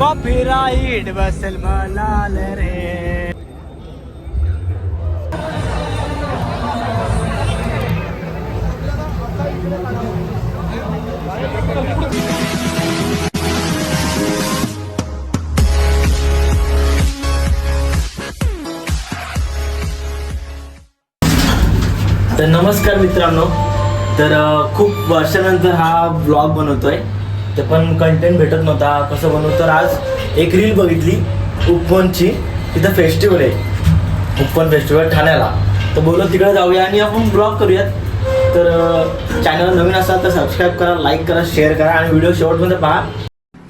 Copyright बसेल मला रे. तर नमस्कार मित्रांनो. तर खूप वर्षानंतर हा ब्लॉग बनवतोय. ते पण कंटेंट भेटत नव्हता. कसं बनवू? तर आज एक रील बघितली उपवनची. तिथं फेस्टिवल आहे. उपवन फेस्टिवल ठाण्याला. तर बोललो तिकडे जाऊया आणि आपण ब्लॉग करूयात. तर चॅनल नवीन असाल तर सबस्क्राईब करा लाईक करा शेअर करा आणि व्हिडिओ शेवटपर्यंत पहा.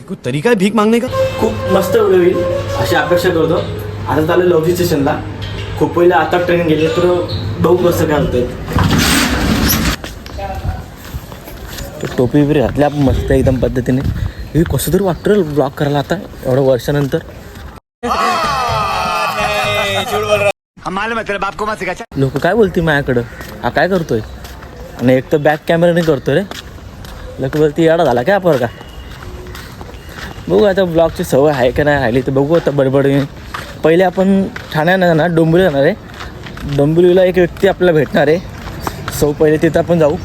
कोई तरीका है भीक मांगने का? खूप मस्त व्हिडिओ होईल अशी अपेक्षा करतो. आता चालू लवजी स्टेशनला खूप पहिले आता ट्रेन गेली तर बघू कसं काय होतंय. टोपी वगैरे घातल्या आपण मस्त एकदम पद्धतीने. हे कसं तरी वाटतं ब्लॉग करायला आता एवढ्या वर्षानंतर. लोक काय बोलते माझ्याकडं? हा काय करतोय? आणि एक तर बॅक कॅमेराने करतोय रे. लोक बोलती येडा झाला काय आपण का बघू आता ब्लॉगची सवय आहे का नाही राहिली तर बघू आता बडबड पहिले आपण ठाण्यानं ना डोंबिवली जाणार आहे. डोंबिवलीला एक व्यक्ती आपल्याला भेटणार आहे. सो पहिले तिथं आपण जाऊ.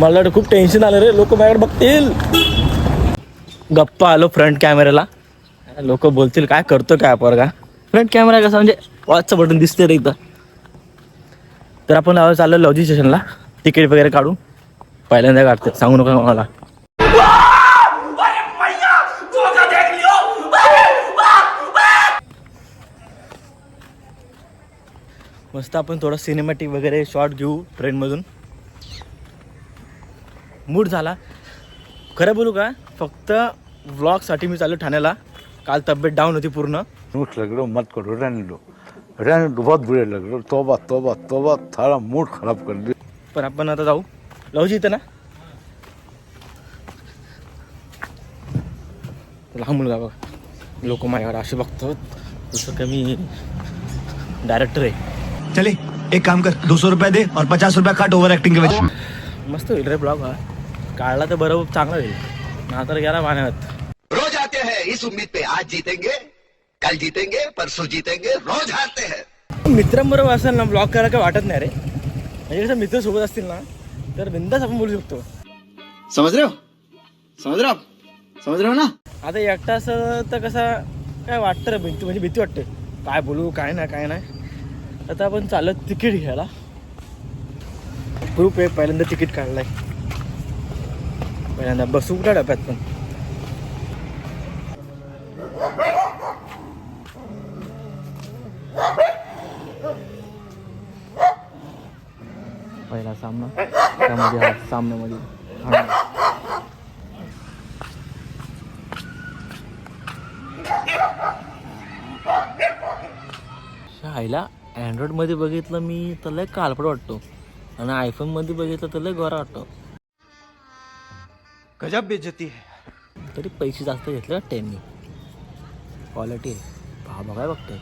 मला वाटतं खूप टेन्शन आलं रे. लोक माझ्याकडे बघतील. गप्पा आलो फ्रंट कॅमेऱ्याला लोक बोलतील काय करतो काय आपण का फ्रंट कॅमेरा कसा म्हणजे वॉचचं बटन दिसते रे इथं. तर आपण आलो चाललो लॉजी स्टेशनला तिकीट वगैरे काढू. पहिल्यांदा काढते सांगू नका मला मस्त आपण थोडं सिनेमॅटिक वगैरे शॉट घेऊ ट्रेनमधून मूड झाला. खरं बोलू का फक्त व्लॉगसाठी मी चाललो ठाण्याला. काल तब्येत डाऊन होती पूर्ण. नोट लग रहा मत करो रहने दो. बहुत बुरे लग रहे हो. तोबा तोबा तोबा थारा मूड खराब कर दिया. पण आपण आता जाऊ. लवजी इथं ना. लहान मुलगा बघा. लोक माझ्याकडे असे बघतात जसं का मी डायरेक्टर आहे. चले एक काम कर. दो सौ रुपया दे और पचास रुपया काट ओवर एक्टिंग के वजह मस्त होईल रे ब्लॉग हा. काढला तर बरोबर चांगला होईल. ना तर गेला पाण्यात. रोज आते हैं इस उम्मीद पे आज जीतेंगे कल जीतेंगे परसों जीतेंगे रोज हारते हैं। मित्रांबरोबर असेल ना ब्लॉग करायला काय वाटत नाही रे? म्हणजे कसं मित्र सोबत असतील ना तर बिंदास आपण बोलू शकतो. समझ रहे हो? समझ रहे हो समझ रहे हो ना? आता एकटा असं तर कसं काय वाटतं रे भीती? म्हणजे भीती वाटते. काय बोलू काय नाही काय नाही. आता आपण चालत तिकीट घ्यायला. ग्रुप आहे पहिल्यांदा तिकीट काढलाय. पहिल्यांदा बसू कुठल्या डब्यात पण पहिला सामना त्यामध्ये हा सामन्यामध्ये हा आईला अँड्रॉइडमध्ये बघितलं मी तर लय कालपड वाटतो. आणि आयफोनमध्ये बघितलं तर लय गोरा वाटतो. गजब बेइज्जती है। तरी पैसे जास्त घेतले वाटते यांनी क्वालिटी आहे. पहा बघाय बघतोय.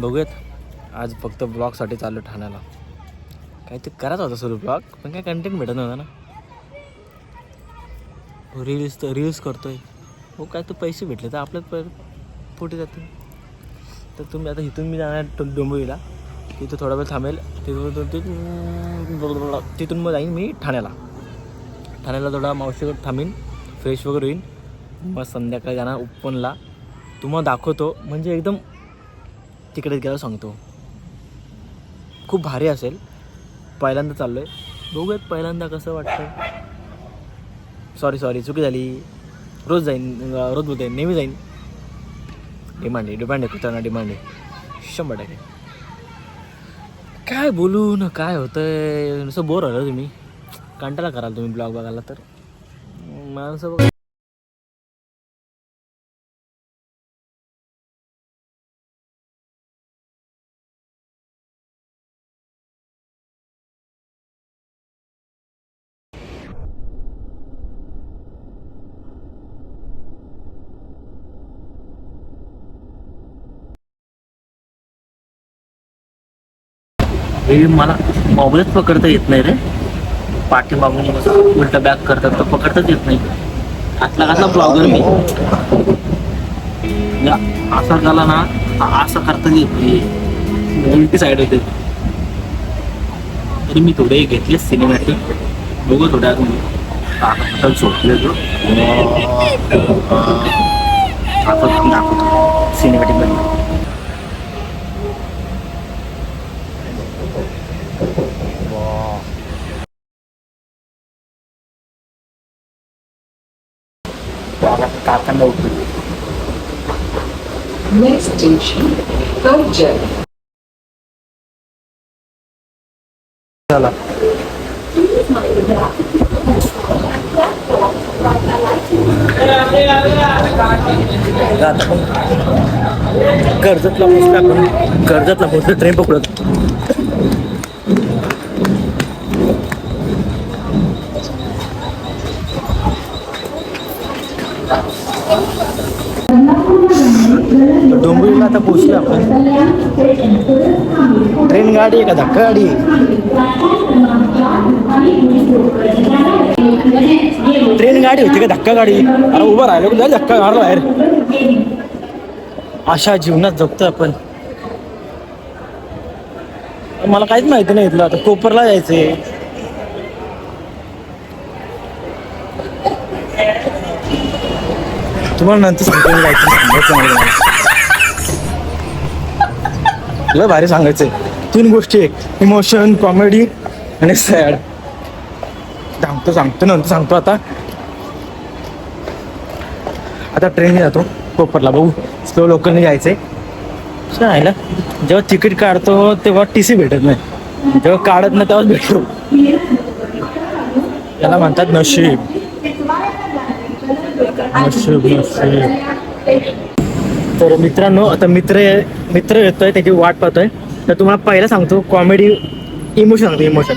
बघूयात. आज फक्त ब्लॉगसाठी चाललो ठाण्याला. काय ते करायचं होतं सुरू ब्लॉग पण काय कंटेंट भेटत नव्हता ना. रील्स तर रील्स करतोय. हो काय तर पैसे भेटले तर आपल्यात पर पोटी जाते तर तुम्ही आता इथून मी जाणार डो- डोंबिवलीला. तिथं थोडा वेळ थांबेल. तिथून तिथून तिथून मग जाईन मी ठाण्याला. ठाण्याला थोडा मावशीकडे थांबीन फ्रेश वगैरे होईन. मग संध्याकाळी जाणार उपनला तुम्हाला दाखवतो. म्हणजे एकदम तिकडे गेला सांगतो. खूप भारी असेल. पहिल्यांदा चाललो आहे बघूयात पहिल्यांदा कसं वाटतं. सॉरी सॉरी चुकी झाली. रोज जाईन रोज बोलते नेहमी जाईन. डिमांड आहे डिमांड आहे. कुत्र्यांना डिमांड आहे. शंभर टक्के. काय बोलू ना काय होतंय? नुसतं बोर आलं तुम्ही. कंटाळा कराल तुम्ही ब्लॉग बघायला तर. माणसं बघा. हे मला मोबाईलच पकडता येत नाही रे. पाठीमागून उलटा बॅक करतात तर पकडताच येत नाही. आतला कसला ब्लॉगर मी? या, असा झाला ना असं करता येत उलटी साईड होते. तरी मी थोडे घेतले सिनेमॅटिक बघू थोड्या आता झोपले तो. सिनेमॅटिक बनला काकांना उठतो Next station, Culture. चला. आता पण कर्जतला आपण. कर्जतला पोचलो ट्रेन पकडत डोंबिवलीला आता पोचलो आपण. ट्रेन गाडी आहे का? धक्का गाडी आहे. ट्रेन गाडी होती का? धक्का गाडी अरे उभं राहिलो का? धक्का मारला बाहेर. अशा जीवनात जगतो आपण. मला काहीच माहिती नाही इथलं. आता कोपरला जायचंय. तुम्हाला नंतर सांगतो जायचं सांगायचं मला. लय भारी सांगायचंय. तीन गोष्टी एक इमोशन कॉमेडी आणि सॅड सांगतो सांगतो नंतर सांगतो आता. आता ट्रेनने जातो कोपरला. बघू स्लो लोकांनी जायचंय. राहिला जेव्हा तिकीट काढतो तेव्हा टी सी भेटत नाही. जेव्हा काढत नाही तेव्हाच भेटतो. त्याला म्हणतात नशीब. नशीब नशीब. तर मित्रांनो आता मित्र मित्र येतोय त्याची वाट पाहतोय. तर तुम्हाला पहिला सांगतो कॉमेडी इमोशन सांगतो इमोशन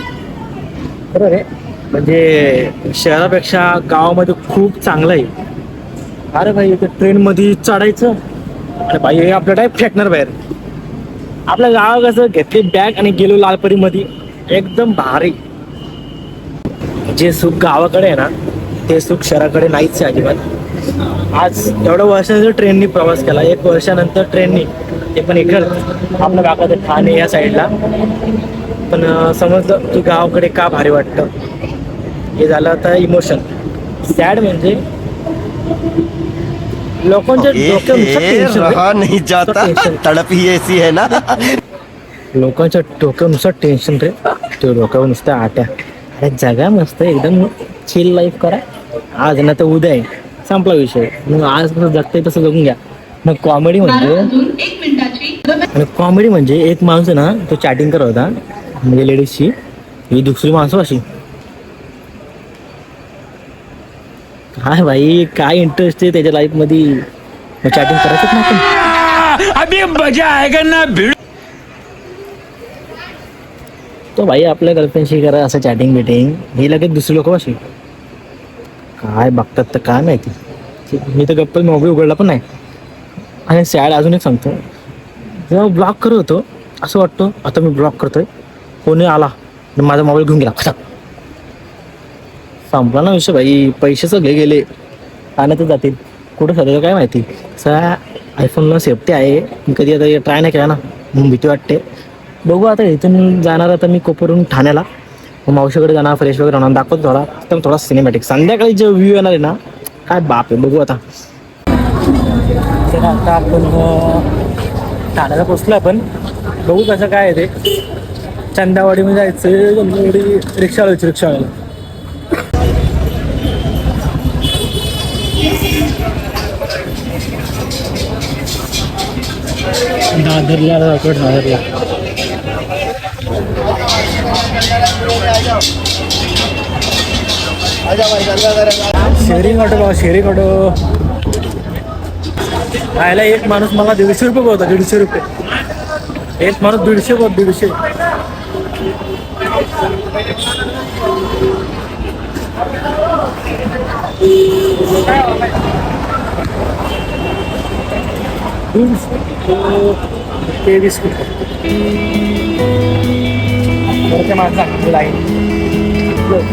बरोबर आहे? म्हणजे शहरापेक्षा गावामध्ये खूप चांगलं आहे. अरे भाई इथे ट्रेनमध्ये चढायचं. अरे भाई हे आपल्या टाईप फेकणार बाहेर. आपल्या गाव कसं घेतली बॅग आणि गेलो लालपरीमध्ये. एकदम भारी. जे सुख गावाकडे आहे ना ते सुख शहराकडे नाहीच आहे अजिबात. आज एवढ्या वर्षाचा ट्रेननी प्रवास केला. एक वर्षानंतर ट्रेननी ते पण इकडं आपल्या गावाकडे ठाणे या साईडला. पण समजलं की गावाकडे का भारी वाटतं. हे झालं आता इमोशन. सॅड म्हणजे लोकांच्या ही है लोकांच्या डोक्यावर नुसतं टेन्शन रे. ते डोक्यावर नुसतं आट्या. अरे जगा मस्त एकदम चिल लाईफ करा. आज ना तर उद्या आहे. संपला विषय. मग आज कसं जगतंय तसं जगून घ्या. मग कॉमेडी म्हणजे आणि कॉमेडी म्हणजे एक माणूस आहे ना तो चॅटिंग करत होता. म्हणजे लेडीजची ही दुसरी माणसं अशी. काय भाई काय इंटरेस्ट आहे त्याच्या लाईफमध्ये चॅटिंग करायचंच नाही आपण. तो भाई आपल्या गर्लफ्रेंडशी करा असं चॅटिंग बिटिंग ही लगेच दुसरी लोक अशी. काय बघतात तर काय माहिती. मी तर गप्पल मोबाईल उघडला पण नाही. आणि सॅड अजून एक सांगतो. जेव्हा ब्लॉक करत होतो असं वाटतं आता मी ब्लॉक करतोय. कोणी आला आणि माझा मोबाईल घेऊन गेला. खटाक संपला ना विषय भाई. पैसे सगळे गेले. पाण्यातच जातील. कुठं सध्या काय माहिती. सा आयफोनला सेफ्टी आहे. मी कधी आता ट्राय नाही केला ना. भीती वाटते. बघू आता इथून जाणार आता मी कोपरून ठाण्याला. मग मावशीकडे जाणार फ्रेश वगैरे होणार दाखवतो थोडा. एकदम थोडा सिनेमॅटिक संध्याकाळी जे व्ह्यू येणार आहे ना काय बाप आहे बघू आता. तर आता आपण ठाण्याला पोचलो आपण. बघू कसं काय आहे ते. चंदावाडीमध्ये जायचं चंदावाडी रिक्षावाल्याची रिक्षावाल्याला. दादरला दादरला. शेअरिंग ऑटो बाबा शेअरिंग ऑटो राहायला एक माणूस मला दीडशे रुपये होता दीडशे रुपये. एक माणूस दीडशे बघ दीडशे. तेवीस रुपये. ผมจะมาสั่งทีไรลูก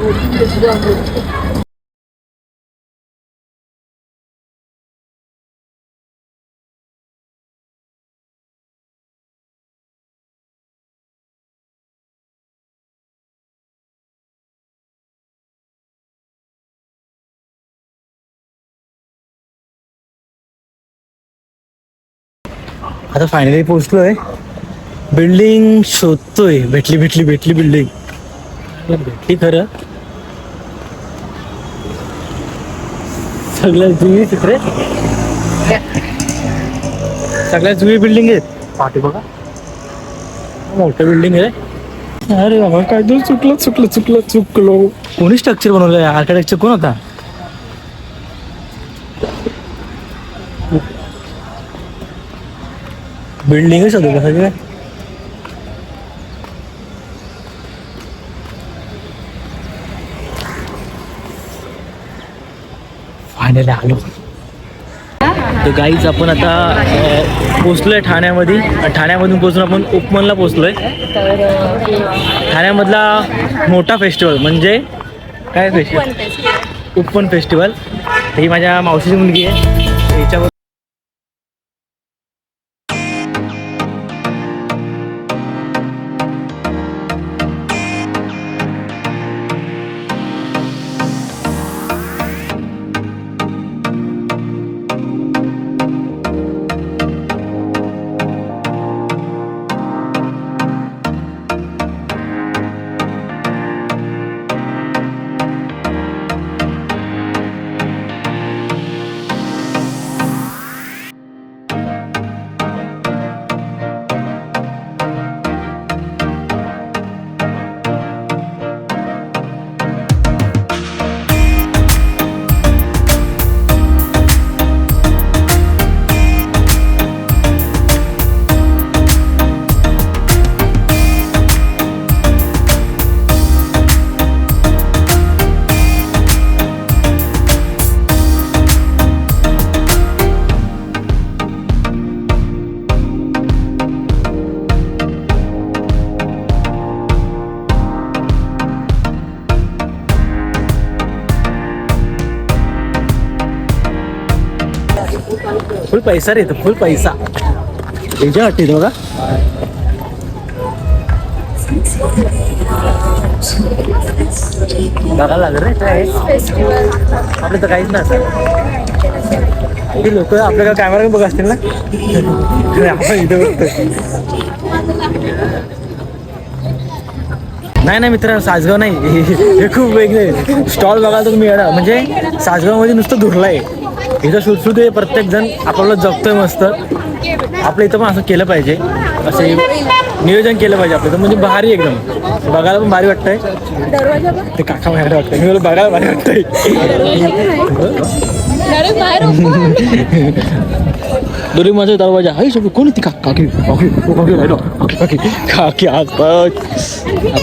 我今天吃饭去。आता फायनली पोचलोय बिल्डिंग शोधतोय. भेटली भेटली भेटली बिल्डिंग भेटली खरं. सगळ्यात जुनी तिकडे. सगळ्यात जुनी बिल्डिंग आहे पाठी बघा. मोठं बिल्डिंग आहे. अरे बाबा काय तू चुकलं चुकलं चुकलं चुकलो. कोणी स्ट्रक्चर बनवलं आर्किटेक्चर कोण होता? बिल्डिंगच होतं का सगळं फायनली आलो. तर गाईच आपण आता पोचलोय ठाण्यामध्ये. ठाण्यामधून पोचून आपण उपमनला पोचलोय ठाण्यामधला मोठा फेस्टिवल म्हणजे काय फेस्टिवल उपवन फेस्टिवल ही माझ्या मावशीची मुलगी आहे. याच्यावर पैसा रे फुल पैसा. याच्या वाटते बघा. बघायला लागेल रे काय? आपलं तर काहीच ती लोक आपल्याला कॅमेरा बघ असतील ना? आपण इथं बघतोय. नाही नाही मित्र सासगाव नाही. हे खूप वेगळे. स्टॉल बघायला तर तुम्ही येणार म्हणजे सासगावमध्ये नुसतं धुरलं आहे. इथं सुटसुट आहे प्रत्येक जण आपल्याला जगतोय मस्त. आपलं इथं पण असं केलं पाहिजे. असे नियोजन केलं पाहिजे आपलं इथं. म्हणजे भारी एकदम. बघायला पण भारी वाटतंय. ते काका माझ्याकडे वाटतंय. मी बघायला भारी वाटतंय. दोरी माझा दरवाजा. हाय सगळं कोण ती काकी? काकी काकी आज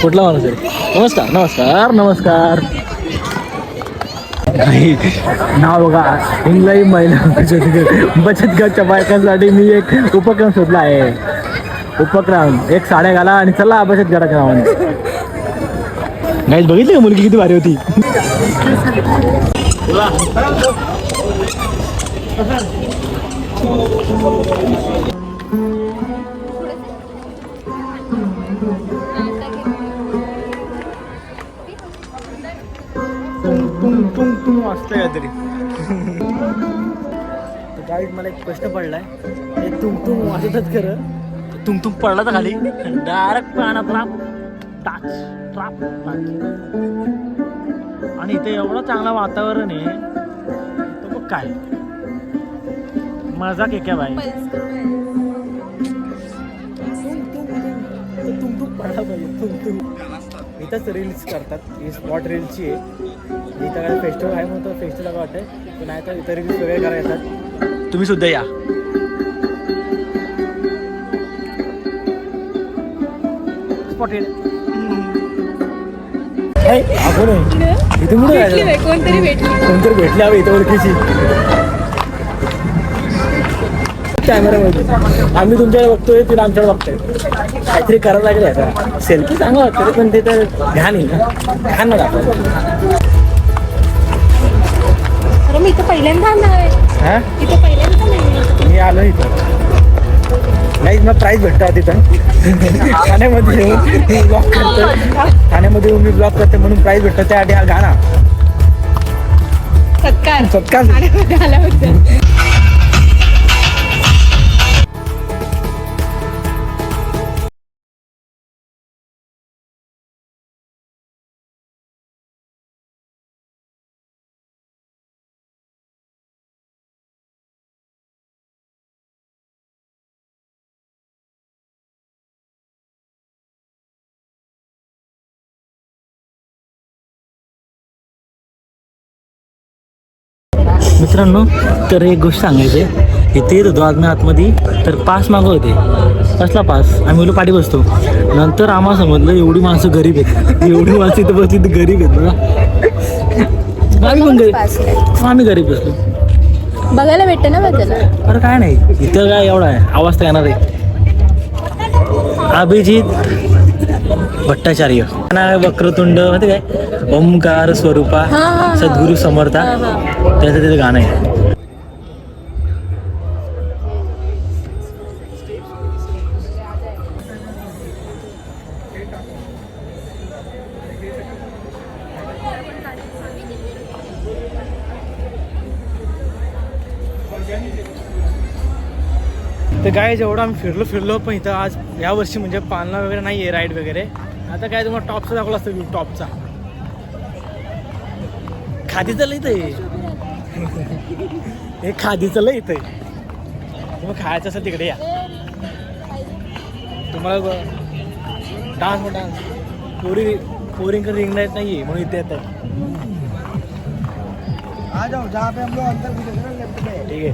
कुठला माणूस आहे? नमस्कार नमस्कार. नमस्कार. नाही. ना बघा इंग्लंड महिला बचत गट बचत गटच्या बायकांसाठी मी एक उपक्रम शोधला आहे. उपक्रम. एक साड्या घाला आणि चला बचत गटाच्या नावाने. गाईज बघितली का मुलगी किती भारी होती? तुम वाजतंय काहीतरी गाईड मला एक प्रश्न पडलाय. हे तुम तुम वाजतच खरं. तुम तुम पडला तर खाली. डायरेक्ट पाण्यात राप टाच ट्राप टाच. आणि इथे एवढं चांगलं वातावरण आहे. तर मग काय? मजा के क्या बाई? तुम तुम पडला पाहिजे तुम तुम इथंच रील्स करतात. ही स्पॉट रील्सची आहे. इथं काय फेस्टिवल आहे म्हणून फेस्टिवल वाटत आहे नाही तर इथं रील्स वगैरे करायला येतात. तुम्ही सुद्धा या. स्पॉटेड आपण इथे कुठे जायचं कोणतरी भेटली. कोणतरी भेटले हवे इथं ओळखीची. कॅमेरामध्ये आम्ही तुमच्याकडे बघतोय तुम्ही आमच्याकडे बघतोय. काहीतरी करायला लागलं आता. सेल्फी चांगला वाटतं पण ते तर घाण आहे ना. घाण ना मी इथं पहिल्यांदा आलोय हा? इथं पहिल्यांदा नाही मी आलो इथं. नाही मग प्राईज भेटतो तिथं ठाण्यामध्ये येऊन ब्लॉक करतो. ठाण्यामध्ये येऊन मी ब्लॉक करते म्हणून प्राईज भेटतो. त्यासाठी हा गाणा सत्कार. सत्कार. मित्रांनो तर एक गोष्ट सांगायची आहे. इथे येत होतो आज मी आतमध्ये तर पास मागव होते. कसला पास? आम्ही बोललो पाठी बसतो. नंतर आम्हाला समजलं एवढी माणसं गरीब आहेत. एवढी माणसं इथं बसली तर गरीब आहेत बघा आम्ही पण गरीब आम्ही गरीब बसलो. बघायला भेटतं ना बघायला. अरे काय नाही. इथं काय एवढा आहे. आवाज तर येणार आहे. अभिजित भट्टाचार्य. वक्रतुंड माहिती काय? ओमकार स्वरूपा. सद्गुरू समर्था. त्याचं त्याचं गाणं आहे. तर काय जेवढं आम्ही फिरलो फिरलो पण इथं आज या वर्षी म्हणजे पालना वगैरे नाही आहे राईड वगैरे. आता काय तुम्हाला टॉपचा दाखवला असतं व्ह्यू टॉपचा खादीचं लय इथं. हे खादीचं लय इथं. तुम्ही खायचं असेल तिकडे या. तुम्हाला डान्स मग डान्स पोरी पोरींकडे रिंग नाईट नाही आहे म्हणून इथे येतात ठीक आहे.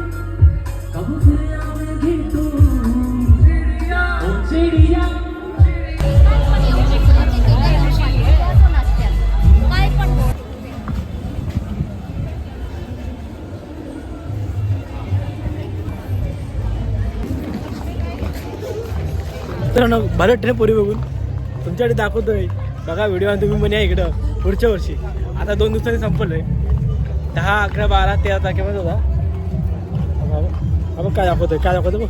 तर ना बरं ट्रेन पोरी बघून तुमच्याकडे दाखवतोय. बघा व्हिडिओ तुम्ही म्हणे इकडं पुढच्या वर्षी. आता दोन दिवसांनी संपलंय. दहा अकरा बारा तेरा तारखेमध्ये होता. आपण काय दाखवतोय? काय दाखवतो बघ.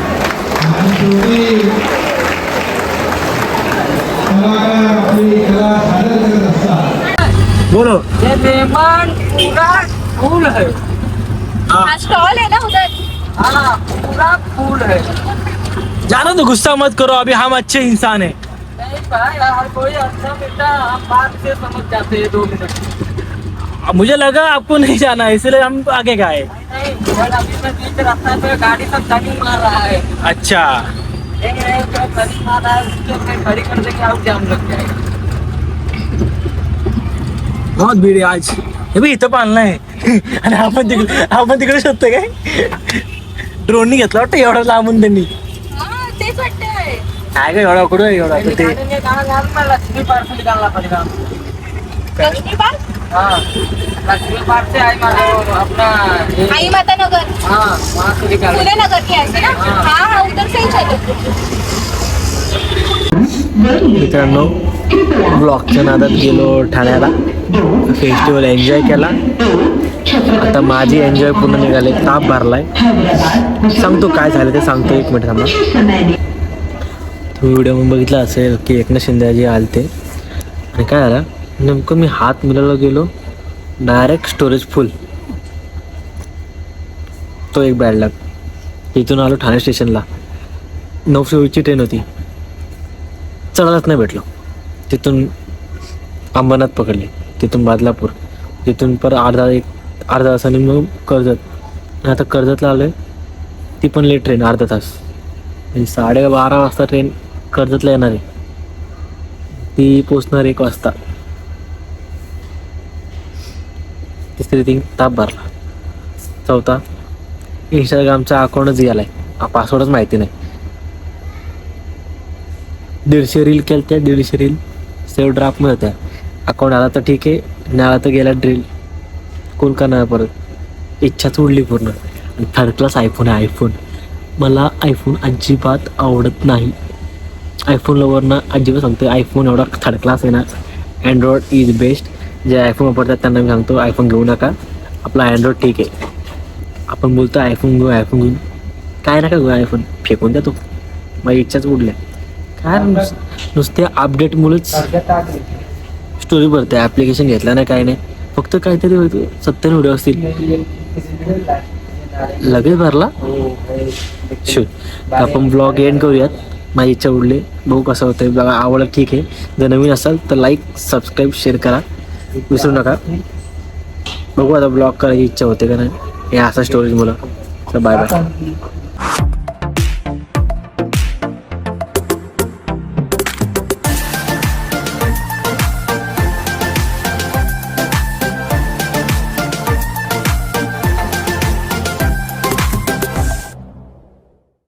कलाकार आपली कला सादर करत असतात बोलो फूल है स्टॉल है ना उधर? हाँ पूरा फूल है। जाना तो गुस्सा मत करो अभी हम अच्छे इंसान हैं। नहीं भाई हर कोई अच्छा बेटा हम बात से समझ जाते हैं दो मिनट। मुझे लगा आपको नहीं जाना है इसलिए हम आगे गए अभी मैं बीच रास्ता पे गाड़ी सब धनी मार रहा है। अच्छा। हो मार रहा है उसके खड़ी कर देंगे आउट जाम लग जाएगा बहुत भीड़ आहे आज। हे बघ इथं पाळणं आहे. आणि आपण तिकडे आपण तिकडे शोधतो काय? ड्रोननी घेतला वाटतं एवढा लांबून त्यांनी. हा तेच वाटतंय. काय काय एवढा कुठं एवढा? ते लक्ष्मी पार्क आई माता नगर. पुणे नगर की ऐसे ना? हाँ. हाँ उधर से ही चलो. मित्रांनो ब्लॉकच्या नादात गेलो ठाण्याला. फेस्टिवल एन्जॉय केला. आता माझी एन्जॉय पूर्ण निघाले. ताप भरलाय. सांगतो काय झालं ते सांगतो. एक मिनिट थांबा. तुम्ही व्हिडिओ बघितला असेल की एकनाथ शिंदेजी आलते. आणि काय झालं? नेमकं मी हात मिळायला गेलो. डायरेक्ट स्टोरेज फुल तो एक बॅड लक इथून आलो ठाणे स्टेशनला नऊशे चोवीसची ट्रेन होती. चढायलाच नाही भेटलो. तिथून अंबरनाथ पकडले. तिथून बादलापूर. तिथून पर अर्धा एक अर्धा तासाने मग कर्जत. आता कर्जतला आलो आहे ती पण लेट ट्रेन अर्धा तास. म्हणजे साडे बारा वाजता ट्रेन कर्जतला येणार आहे. ती पोचणार एक वाजता. तिसरी थिंग ताप भरला. चौथा इंस्टाग्रामचा अकाउंटच गेलाय. पासवर्डच माहिती नाही. दीडशे रील केलं त्या दीडशे रील सेव्ह ड्राफ्टमध्ये होत्या. अकाउंट आला तर ठीक आहे नाही आला तर गेला ड्रिल कोण करणार परत? इच्छाच उडली पूर्ण. आणि थर्ड क्लास आयफोन आहे आयफोन मला आयफोन अजिबात आवडत नाही. आयफोन लवरनं अजिबात सांगतो आयफोन एवढा थर्ड क्लास आहे ना. अँड्रॉइड इज बेस्ट जे आयफोन वापरतात त्यांना मी सांगतो आयफोन घेऊ नका. आपला अँड्रॉइड ठीक आहे. आपण बोलतो आयफोन घेऊ आयफोन घेऊ. काय नका घेऊ आयफोन फेकून द्या तो. माझी इच्छाच उडल्या काय नुसत्या अपडेटमुळेच स्टोरी भरते ॲप्लिकेशन घेतला नाही काय नाही. फक्त काहीतरी होईल सत्तर व्हिडिओ असतील. लगेच भरला? शूट आपण ब्लॉग एंड करूयात. माझी इच्छा उडली. बघू कसं होतं बघा आवडलं ठीक आहे. जर नवीन असाल तर लाईक सबस्क्राईब शेअर करा. विसरू नका. बघू आता ब्लॉग करायची इच्छा होते का नाही. हे असा स्टोरेज मुलं. तर बाय बाय